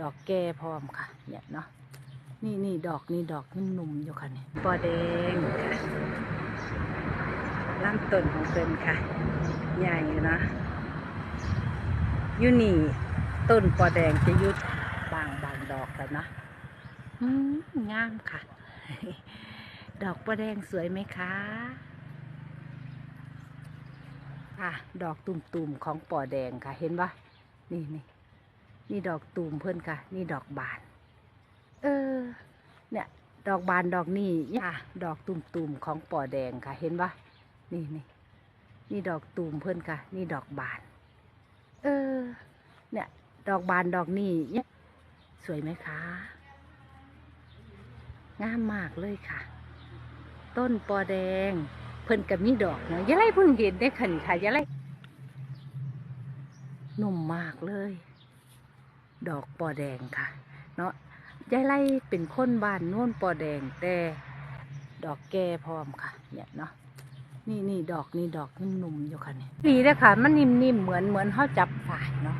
ดอกแก่พร้อมค่ะเนี่ยเนาะนี่นี่ดอกนี่ดอกนุ่มๆอยู่ค่ะเนี่ยปอแดงค่ะลำต้นของเป็นค่ะ ใหญ่อยู่นะอยูนี่ต้นปอแดงจะยุดบางบางดอกแล้วเนาะอืมงามค่ะ ดอกปอแดงสวยไหมคะค่ะดอกตุ่มๆของปอแดงค่ะ เห็นปะนี่นี่ นี่ดอกตุ่มเพื่อนค่ะ นี่ดอกบาน เออ เนี่ย ดอกบานดอกนี่ค่ะดอกตุ่มๆของปอแดงค่ะ เห็นปะนี่นี่นี่ดอกตุ่มเพื่อนค่ะ นี่ดอกบาน เออ เนี่ย ดอกบานดอกนี่เนี่ยสวยไหมคะงามมากเลยค่ะ ต้นปอแดง เพิ่นกับมีดอกเนาะยายไล่เพิ่งเห็นได้ขันค่ะยายไล่นุ่มมากเลย ดอกปอแดงค่ะ เนาะยายไล่เป็นคนบ้านโน่นปอแดงแต่ดอกแก่พร้อมค่ะ เนี่ยเนาะนี่นี่ดอกนี่ดอกนุ่มๆอยู่ค่ะเนี่ยดีเลยค่ะ มันนิ่มๆเหมือนเหมือนเขาจับฝายเนาะ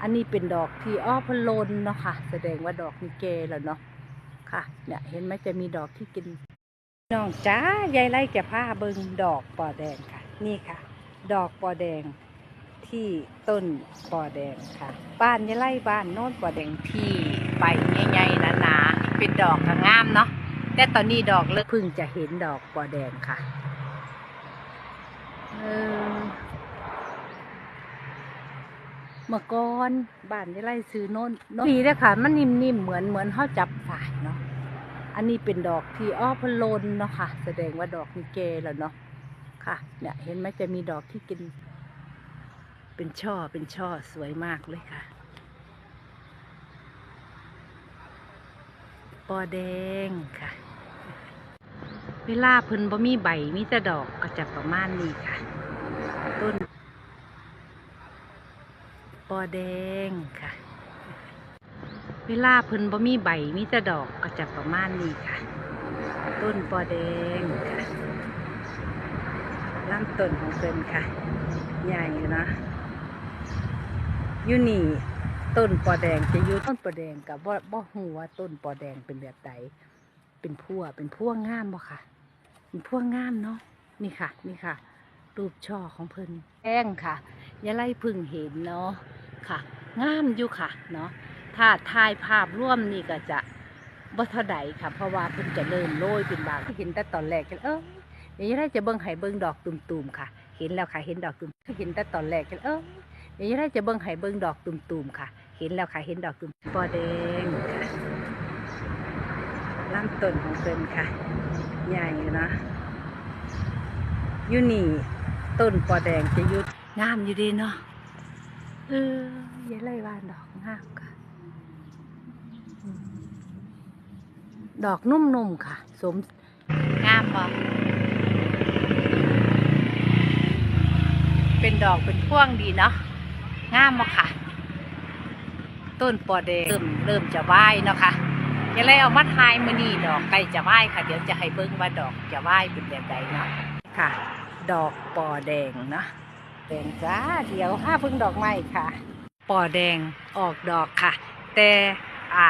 อันนี้เป็นดอกที่อ้อพะโลนเนาะค่ะ แสดงว่าดอกนี่แก่แล้วเนาะค่ะ เนี่ยเห็นไหมจะมีดอกที่กินน้องจ้ายายไล่จะผ้าเบิงดอกปอแดงค่ะ นี่ค่ะ ดอกปอแดง ที่ต้นปอแดงค่ะ บ้านยาไล่บ้านโน้นปอแดงที่ใบใหญ่ๆหนาๆเป็นดอกก็งามเนาะแต่ตอนนี้ดอกเลิกพิ่งจะเห็นดอกปอแดงค่ะเออมื่อก่อนบ้านยาไล่ซื้อโน้นโน้นดีเลยค่ะ มันนิ่มๆเหมือนเหมือนเขาจับฝายเนาะอันนี้เป็นดอกที่อ้อพะโลนเนาะค่ะ แสดงว่าดอกมีเกแล้วเนาะค่ะ เนี่ยเห็นไหมจะมีดอกที่กิน เป็นช่อเป็นช่อสวยมากเลยค่ะ ปอแดงค่ะ เวลาเพิ่นบ่มีใบมีแต่ดอกก็จะประมาณนี้ค่ะ ต้น ปอแดงค่ะ เวลาเพิ่นบ่มีใบมีแต่ดอกก็จะประมาณนี้ค่ะ ต้นปอแดงค่ะลำต้นของเพิ่นค่ะ ใหญ่อยู่นะ อยูนี่ต้นปอแดงจะอยู่ต้นปอแดงกับบ่บ่ฮู้ว่าต้นปอแดงเป็นแบบใดเป็นพั่วเป็นพั่วงามบ่ค่ะเป็นพั่วงามเนาะนี่ค่ะ นี่ค่ะ รูปช่อของเพิ่นแป้งค่ะอย่าไล่พึ่งเห็นเนาะค่ะ งามอยู่ค่ะเนาะถ้าถ่ายภาพร่วมนี่ก็จะบ่เท่าใดค่ะ เพราะว่าเพิ่นจะเริ่มโรยเป็นบางเห็นแต่ตอนแรกกันเออเดี๋ยวจะได้จะเบิ่งให้เบิ่งดอกตุ่มๆค่ะ เห็นแล้วค่ะ เห็นดอกตุ่มเห็นแต่ตอนแรกกันเออ เดี๋ยวจะได้จะเบิ่งให้เบิ่งดอกตุ่มๆค่ะ เห็นแล้วค่ะ เห็นดอกตุ่มปอแดงค่ะลำต้นของเพิ่นค่ะ ใหญ่นะอยูนี่ต้นปอแดงจะยุดงามอยู่ดีเนาะเออย่าไล่วานดอกงามค่ะ ดอกนุ่มๆค่ะ สมงามบ่เป็นดอกเป็นพ่วงดีเนาะ งามบ่ค่ะ ต้นปอแดงเริ่มเริ่มจะไหวเนาะค่ะอย่าเลยเอามาทายมือนี่ดอกใกล้จะไหวค่ะ เดี๋ยวจะให้เบิ้งว่าดอกจะไหวเป็นแบบใดเนาะค่ะ ดอกปอแดงเนาะแดงจ้าเดี๋ยวห้าพิ่งดอกไม้ค่ะปอแดงออกดอกค่ะ แต่อ่า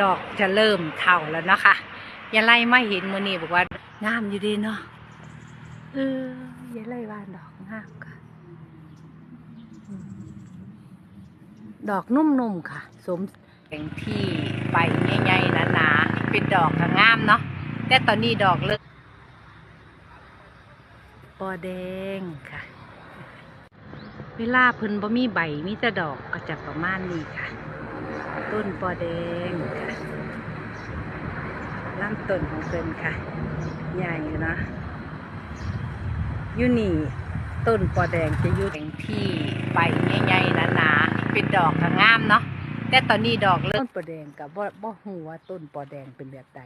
ดอกจะเริ่มเท่าแล้วเนาะค่ะอย่าไล่ไม่เห็นมือนี่บอกว่างามอยู่ดีเนาะเอออย่าไล่ว่าดอกงามค่ะอืม ดอกนุ่มๆค่ะ สมแสงที่ใบใหญ่ๆหนาๆเป็นดอกก็งามเนาะแต่ตอนนี้ดอกเลิกปอแดงค่ะ เวลาเพิ่นบ่มีใบมีแต่ดอกก็จะประมาณนี้ค่ะ ต้นปอแดงค่ะลำต้นของเพิ่นค่ะ ใหญ่อยู่นะอยูนี่ต้นปอแดงจะอยู่แห่งที่ใบใหญ่ๆหนาๆ เป็นดอกก็งามเนาะแต่ตอนนี้ดอกเริ่มต้นปอแดงกับบ่บ่ฮู้ว่าต้นปอแดงเป็นแบบใด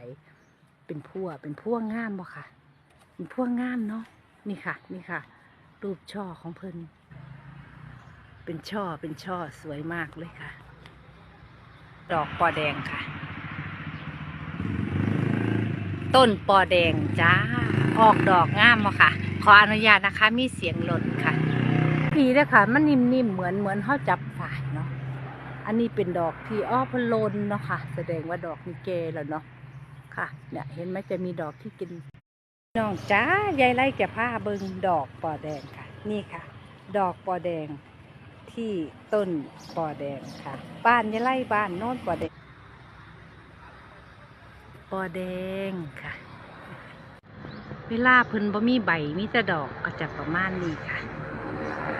เป็นพั่วเป็นพั่วงามบ่ค่ะเป็นพั่วงามเนาะนี่ค่ะ นี่ค่ะ รูปช่อของเพิ่นเป็นช่อเป็นช่อสวยมากเลยค่ะ ดอกปอแดงค่ะ ต้นปอแดงจ้าออกดอกงามมาค่ะ ขออนุญาตนะคะ มีเสียงหล่นค่ะ ดีเลยค่ะ มันนิ่มๆ เหมือนเหมือนเขาจับฝายเนาะ อันนี้เป็นดอกที่อ้อพะโลนเนาะค่ะ แสดงว่าดอกนี่แก่แล้วเนาะ ค่ะ เนี่ยเห็นไหมจะมีดอกที่กิน น้องจ้ายายไล่แก่ผ้าเบิงดอกปอแดงค่ะ นี่ค่ะ ดอกปอแดงที่ต้นปอแดงค่ะ บ้านยายไล่บ้านโน้นปอแดง ปอแดงค่ะ เวลาเพิ่นบ่มีใบมีแต่ดอกก็จะประมาณนี้ค่ะ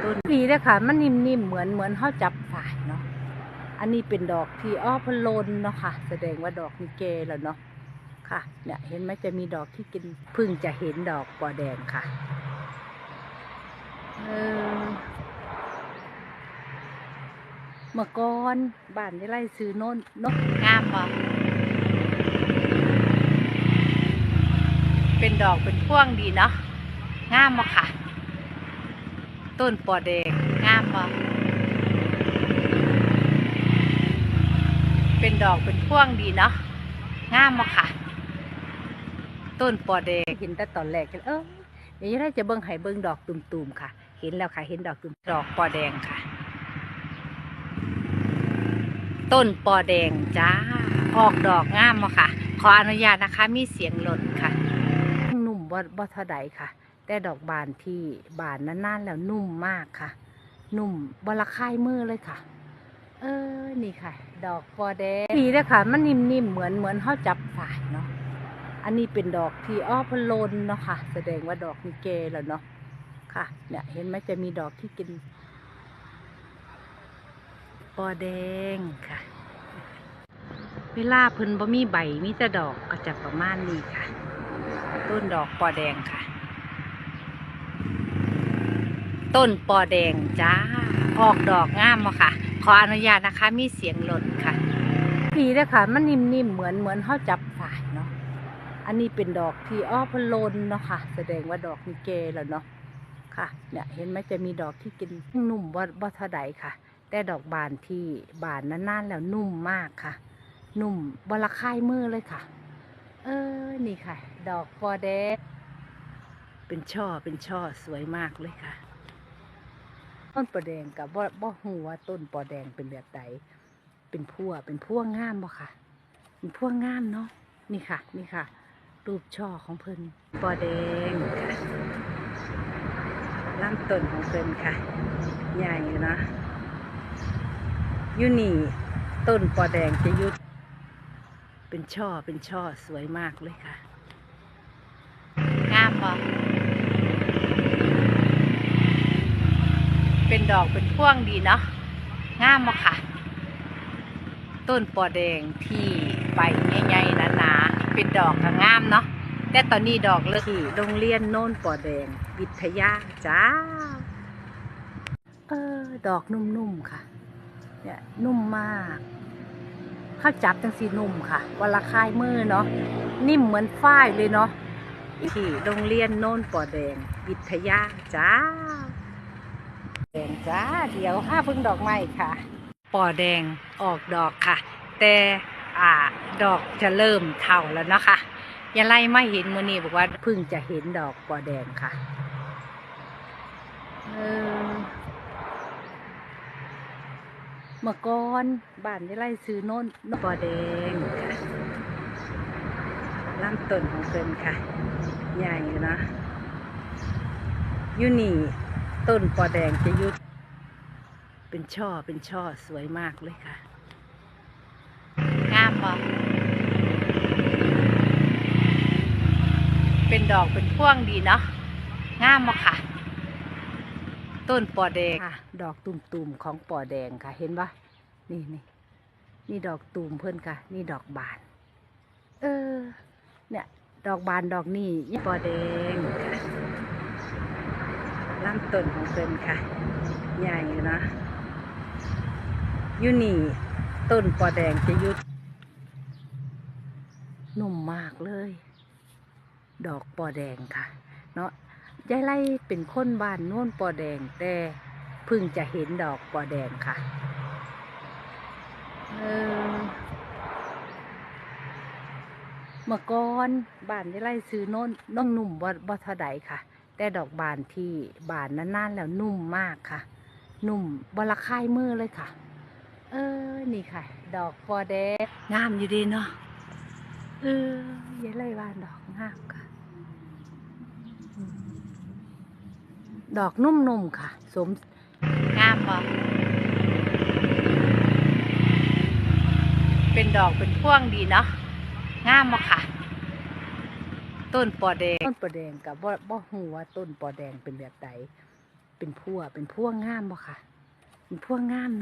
ต้นนี้เลยค่ะ มันนิ่มๆ เหมือนเหมือนเขาจับฝายเนาะ อันนี้เป็นดอกที่อ้อพะโลนเนาะค่ะ แสดงว่าดอกนี่แก่แล้วเนาะ ค่ะ เนี่ยเห็นไหมจะมีดอกที่กินพิ่งจะเห็นดอกปอแดงค่ะ เออเมื่อก่อนบ้านที่ไร่ซื้อโน่นนกงามบ่เป็นดอกเป็นพ่วงดีเนาะงามบ่ค่ะ ต้นปอแดงงามบ่เป็นดอกเป็นพ่วงดีเนาะงามบ่ค่ะ ต้นปอแดงเห็นแต่ตอนแรกกันเออเดี๋ยวจะได้จะเบิ่งไห้เบิ่งดอกตุ่มๆค่ะ เห็นแล้วค่ะ เห็นดอกตุ่มดอกปอแดงค่ะ ต้นปอแดงจ้าออกดอกงามบ่ค่ะ ขออนุญาตนะคะ มีเสียงหล่นค่ะ นุ่มบ่บ่เท่าใดค่ะ แต่ดอกบานที่บานนานๆแล้วนุ่มมากค่ะ นุ่มบละคายมือเลยค่ะ เออนี่ค่ะ ดอกปอแดงนี่เลยค่ะ มันนิ่มๆเหมือนเหมือนเขาจับฝายเนาะอันนี้เป็นดอกที่อ้อพะโลนเนาะค่ะ แสดงว่าดอกนี่แก่แล้วเนาะค่ะ เนี่ยเห็นไหมจะมีดอกที่กินปอแดงค่ะ เวลาเพิ่นบ่มีใบมีแต่ดอกก็จะประมาณนี้ค่ะ ต้นดอกปอแดงค่ะ ต้นปอแดงจ้า ออกดอกงามมาค่ะ ขออนุญาตนะคะ มีเสียงหล่นค่ะนี่เลยค่ะ มันนิ่มๆ เหมือนเหมือนเขาจับฝายเนาะ อันนี้เป็นดอกที่อ้อพลนเนาะค่ะ แสดงว่าดอกนี่แก่แล้วเนาะ ค่ะ เนี่ยเห็นไหมจะมีดอกที่กินนุ่มบ่บ่เท่าใดค่ะ แต่ดอกบานที่บานนานๆแล้วนุ่มมากค่ะ นุ่มบละคายมือเลยค่ะ เออ นี่ค่ะ ดอกปอแดงเป็นช่อเป็นช่อสวยมากเลยค่ะ ต้นปอแดงกับบ่บ่หูว่าต้นปอแดงเป็นแบบใดเป็นพั่วเป็นพั่วงามบ่ค่ะ เป็นพั่วงามเนาะนี่ค่ะ นี่ค่ะ รูปช่อของเพิ่นปอแดงค่ะลำต้นของเพิ่นค่ะ ใหญ่นะอยูนี่ต้นปอแดงจะยุด เป็นช่อเป็นช่อสวยมากเลยค่ะ งามบ่ เป็นดอกเป็นพ่วงดีเนาะงามบ่ค่ะ ต้นปอแดงที่ใบใหญ่ๆหนาๆเป็นดอกก็งามเนาะแต่ตอนนี้ดอกเลิกที่โรงเรียนโน่นปอแดงวิทยาจ้าเออดอกนุ่มๆค่ะ เนี่ยนุ่มมากข้าวจับจังสีนุ่มค่ะวันละคายมือเนาะนิ่มเหมือนฝ้ายเลยเนาะที่โรงเรียนโน่นปอแดงวิทยาจ้า จ้าเดี๋ยวห้าพึ่งดอกไม้ค่ะปอแดงออกดอกค่ะ แต่อ่าดอกจะเริ่มเท่าแล้วนะคะอย่าไล่ไม่เห็นมือนี้บอกว่าเพิ่งจะเห็นดอกปอแดงค่ะเมื่อก่อนบ้านที่ไร่ซื้อโน่นปอแดงค่ะลำต้นของเพิ่นค่ะ ใหญ่อยู่นะอยูนี่ต้นปอแดงจะยุด เป็นช่อเป็นช่อสวยมากเลยค่ะ งามบ่เป็นดอกเป็นพ่วงดีเนาะ งามบ่ค่ะ ต้นปอแดงค่ะ ดอกตุ่มๆของปอแดงค่ะ เห็นปะนี่นี่นี่ดอกตุ่มเพื่อนค่ะ นี่ดอกบาน เออ เนี่ย ดอกบานดอกนี่ยี่ปอแดงค่ะลำต้นของเพื่อนค่ะ ใหญ่อยู่นะ อยูนี่ ต้นปอแดงจะยุดนุ่มมากเลย ดอกปอแดงค่ะ เนาะยายไล่เป็นคนบ้านโน่นปอแดงแต่เพิ่งจะเห็นดอกปอแดงค่ะเออเมื่อก่อนบ้านยายไล่ซื้อโน่นน้องนุ่มบ่บ่เท่าใดค่ะ แต่ดอกบานที่บานนานๆแล้วนุ่มมากค่ะ นุ่มบละคายมือเลยค่ะ เเออ นี่ค่ะ ดอกปอแดงงามอยู่ดีเนาะ เอออย่าเลยว่าดอกงามค่ะอืมดอกนุ่มๆค่ะ สมงามบ่เป็นดอกเป็นพ่วงดีเนาะ งามบ่ค่ะ ต้นปอแดง ต้นปอแดงกับบ่บ่ฮู้ว่าต้นปอแดงเป็นแบบใดเป็นพั่วเป็นพั่วงามบ่ค่ะ เป็นพั่วงามเนาะ